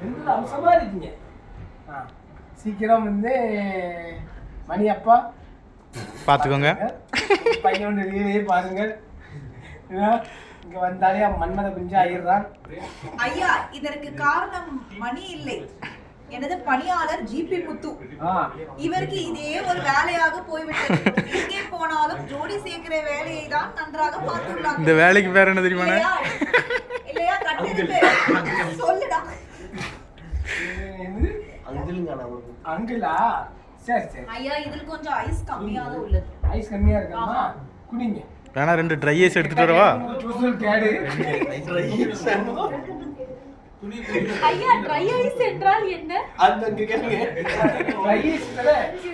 ரெண்டு அம்சமா இருக்கீங்க ஆ. சீக்கிரம் வந்து மணி அப்பா பார்த்துக்கோங்க. பையனோட ரீலையே பாருங்கள். இங்க வந்தாலே அவன் மன்மத குஞ்சு ஆயிடுறான். ஐயா இதற்கு காரணம் மணி இல்லை. எனது பணியாளர் ஜிபி முத்து. இவருக்கு இதே ஒரு வேலையாக போய்விட்டது. எங்கே போனாலும் ஜோடி சேர்க்கிற வேலையை தான் நன்றாக பார்த்துள்ளாங்க இந்த வேலைக்கு பேர் என்ன தெரியுமாண்ணே இல்லையா? இல்லையா? கட்டிருப்பு அங்கிளா? சரி சரி. ஐயா இதில் கொஞ்சம் ஐஸ் கம்மியாக உள்ளது. ஐஸ் கம்மியா இருக்காமா குடிங்க. வேணா ரெண்டு ட்ரை ஐஸ் எடுத்துட்டு வரவா? ஐயா ட்ரை ஐஸ் என்றால் என்ன? அந்த அங்க கேளுங்க. ரைஸ்ல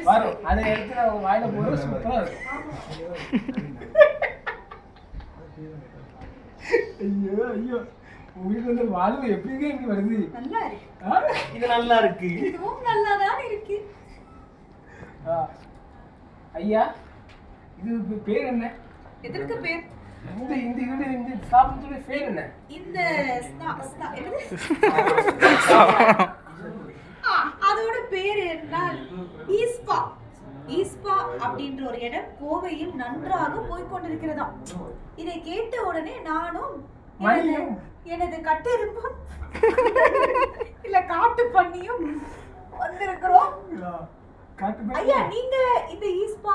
வரும். அதை எடுத்து அவங்க வாயில போடுறது சூப்பரா இருக்கும். ஐயோ ஐயோ. உங்களுக்கு வந்து வாழ்வு எப்படிங்க இங்க வருது? நல்லா இருக்கு? இது நல்லா இருக்கு. இதுவும் நல்லாதான் இருக்கு. ஆ. ஐயா இது பேர் என்ன? எதற்கு பேர்? இந்த இந்த இது இந்த சாப்பிட்டோட பேர் என்ன? இந்த அதோட பேர் என்றால் ஈஸ்பா. ஈஸ்பா அப்படின்ற ஒரு இடம் கோவையில் நன்றாக போய்க் கொண்டிருக்கிறதாம். இதை கேட்ட உடனே நானும் எனது- கட்டெரும்பும் இல்ல காட்டு பண்ணியும் வந்திருக்கிறோம். காட்டு ஐயா நீங்க இந்த ஈஸ்பா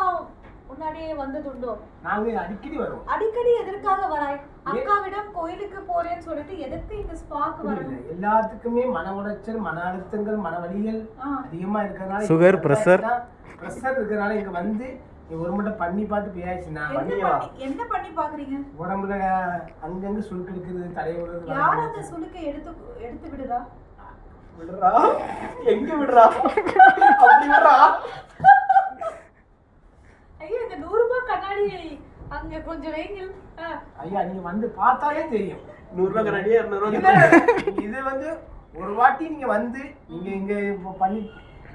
முன்னாடியே வந்ததுண்டோ? நாங்க அடிக்கடி வருவோம். அடிக்கடி எதற்காக வராய்? அக்காவிடம் கோயிலுக்கு போறேன்னு சொல்லிட்டு எதற்கு இந்த ஸ்பாக்கு வரணும்? எல்லாத்துக்குமே மன உளைச்சல் மன அழுத்தங்கள் மன வலிகள். அதிகமா இருக்கிறதுனால Sugar, pressure. ப்ரெஷர் இருக்கிறதுனால இங்க வந்து ஒரு மட்டும் பண்ணி பார்த்து பேயாச்சு நான் என்ன பண்ணியா? பண்ணி என்ன பண்ணி பாக்குறீங்க உடம்புல அங்கங்க சுருக்கு எடுக்கிறது தடை விடுறது யார் அந்த சுளுக்கை எடுத்து எடுத்து விடுறா? விடுறா? எங்க விடுறா? அப்படி விடுறா? ஐயா இந்த நூறு ரூபாய் கண்ணாடி அங்க கொஞ்சம் வைங்கள். ஆ, ஐயா நீங்க வந்து பார்த்தாலே தெரியும். நூறு ரூபாய் கண்ணாடியே இரநூறுவா இல்ல, இது வந்து ஒரு வாட்டி நீங்க வந்து நீங்க இங்க இப்போ பண்ணி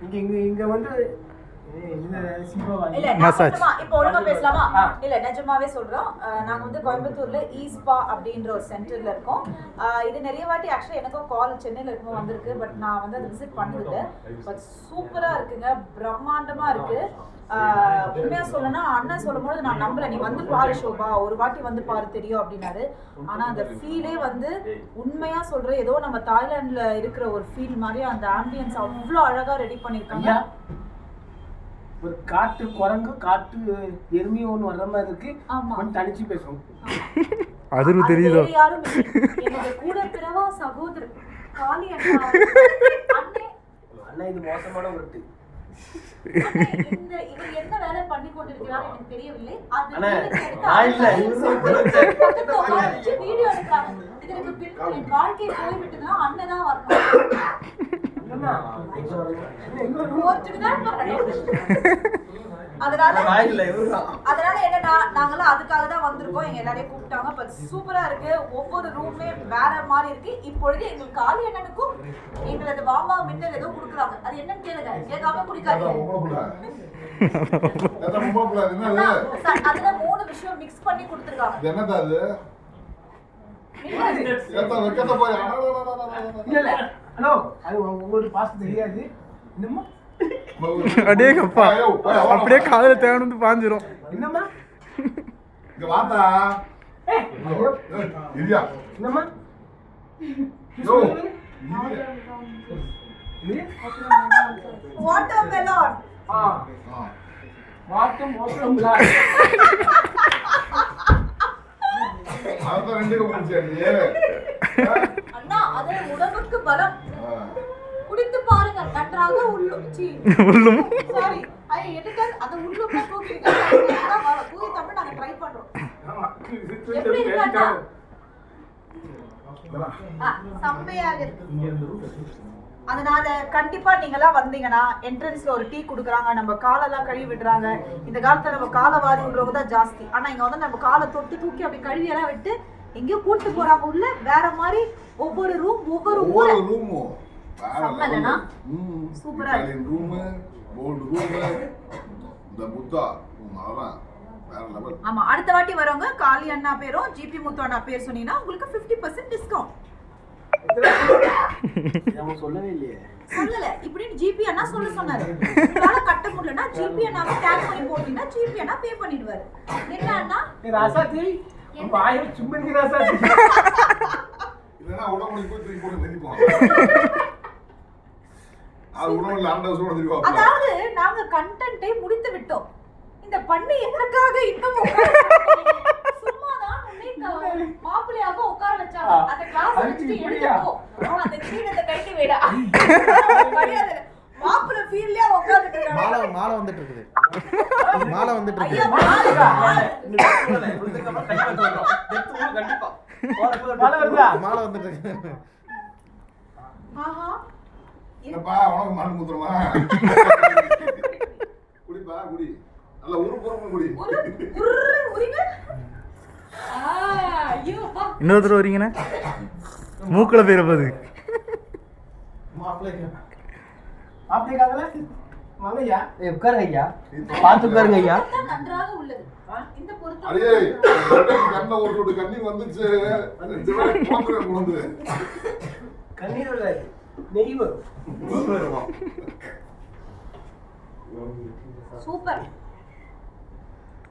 நீங்க இங்க இங்க வந்து மட்டுமா இப்போ ஒழுங்கா பேசலாமா. இல்ல நிஜமாவே சொல்றோம். நாங்க வந்து கோயம்புத்தூர்ல ஈஸ்பா அப்படின்ற ஒரு சென்டர்ல இருக்கோம். இது நிறைய வாட்டி ஆக்சுவலி எனக்கும் கால் சென்னையில இருக்கும்போது வந்திருக்கு பட் நான் வந்து அதை விசிட் பண்ணதில்ல. பட் சூப்பரா இருக்குங்க. பிரம்மாண்டமா இருக்கு. உண்மையா சொல்லணும்னா அண்ணன் சொல்லும்போது நான் நம்பல. நீ வந்து பாரு ஷோபா. ஒரு வாட்டி வந்து பாரு தெரியும் அப்படின்னாரு. ஆனா அந்த ஃபீலே வந்து உண்மையா சொல்றேன் ஏதோ நம்ம தாய்லாந்துல இருக்கிற ஒரு ஃபீல் மாதிரி அந்த ஆம்பியன்ஸ் அவ்வளோ அழகா ரெடி பண்ணிருக்காங்க ஒரு காட்டு குரங்கு காட்டு எருமையும் ஒன்று வர்ற மாதிரி இருக்கு. ஆமா. தனிச்சு பேசுவோம். அதிர்வு அது தெரியுதோ? வேறு யாரும் இல்லை. என்னோட கூட பிறவா சகோதரர் காளி அண்ணா அண்ணே. அண்ணா இது மோசமான ஒருட்டு அண்ணே, இந்த இவர் என்ன வேலை பண்ணி கொண்டிருக்கிறார் எனக்கு தெரியவில்லை. அது வீடியோ எடுக்கிறாங்க. இதற்கு பின் என் வாழ்க்கை போய்விட்டதுன்னா அண்ணன் தான் வரணும் அண்ணா கோர்ட்டுக்கு தான் வரணும். அதனால அதனால என்ன நான் நாங்களாம் அதுக்காக தான் வந்திருக்கோம். எங்க எல்லாரையும் கூப்பிட்டாங்க. பட் சூப்பரா இருக்கு. ஒவ்வொரு ரூமே வேற மாதிரி இருக்கு. இப்பொழுது எங்களுக்கு காலி அண்ணனுக்கும் எங்களது வாமா மின்னல் ஏதோ கொடுக்குறாங்க. அது என்னன்னு கேளுங்க. கேட்காம ச- அதுல மூணு விஷயம் மிக்ஸ் பண்ணி கொடுத்துருக்காங்க. என்னது அது? இல்ல இல்ல ஹலோ அது உங்க- உங்களுக்கு பாசம் தெரியாது. என்னம்மா? அடே கப்பா அப்படியே காதுல தேவன் பாஞ்சிரும். என்னம்மா? இங்க வாத்தா இல்லையா என்னம்மா? யோ? வாட்டர் மெலான் ஆ ஆ. வாட்டம் மோசம் பிளாக் அதான் ரெண்டு கப்பிச்சு அண்ணா அது உடம்புக்கு பலம். குடித்து பாருங்க நன்றாக உள்ளும். சாரி உள்ளுக்கு தூக்கி தூக்கி தமிழ் நாங்க ட்ரை பண்றோம். எப்படி இருக்கு செம்மையாக இருக்கு. அதனால கண்டிப்பா நீங்கலாம் வந்தீங்கன்னா என்ட்ரன்ஸ்ல ஒரு டீ குடுக்குறாங்க. நம்ம காலெல்லாம் கழுவி விடுறாங்க. இந்த காலத்துல நம்ம காலை வாரி விடுறவங்க தான் ஜாஸ்தி. ஆனா இங்க வந்து நம்ம காலை தொட்டு தூக்கி அப்படி கழுவி எல்லாம் விட்டு எங்கேயோ கூட்டு போறாங்க உள்ள வேற மாதிரி ஒவ்வொரு ரூம் ஒவ்வொரு ஒவ்வொரு ரூமும்? சூப்பரா. ரூமு கோல்டு ரூமு இந்த புத்தா ஆமா அடுத்த வாட்டி வரவங்க காளி அண்ணா பேரும் ஜிபி முத்து அண்ணா பேர் சொன்னீங்கன்னா உங்களுக்கு 50% பர்சன்ட் டிஸ்கவுண்ட் சொல்லவே இல்லையே. சொல்லல. இப்படின்னு ஜிபி அண்ணா சொல்ல சொன்னாரு. உங்களால கட்ட முடியலன்னா ஜிபி அண்ணாவை கேஷ் பண்ணி போட்டீங்கன்னா ஜிபி அண்ணா பே பண்ணிடுவாரு. என்ன அண்ணா ராசாத்தி வாயை இல்லைன்னா உடம்புக்கு போய் தூக்கி போட்டு அது உடம்புல அதாவது நாங்க கண்டென்ட்டை முடித்து விட்டோம். இந்த பண்ணி எதற்காக மாலை வந்துட்டு இருக்குது மாலை வந்துட்டு ஐயா இருக்குது மாலை. வந்துட்டு இருக்குது ஆஹா. என்னப்பா உனக்கு மண்ணு முத்துறமா குடிப்பா குடி. நல்ல உரு புறமும் குடி. இன்னொருத்தர் வரீங்கண்ணே. மூக்கில் போயிட போகுது மாப்பிள்ளை மாப்பிள்ளைக்காகல? ஏய், உட்காருங்க ஐயா பார்த்து உட்காருங்க ஐயா நன்றாக உள்ளது. இந்த பொருத்தம் அடே கண்ணில் ஒரு சொட்டு கண்ணீர் வந்துச்சு. கண்ணீர் நெய் வரும். சூப்பர்.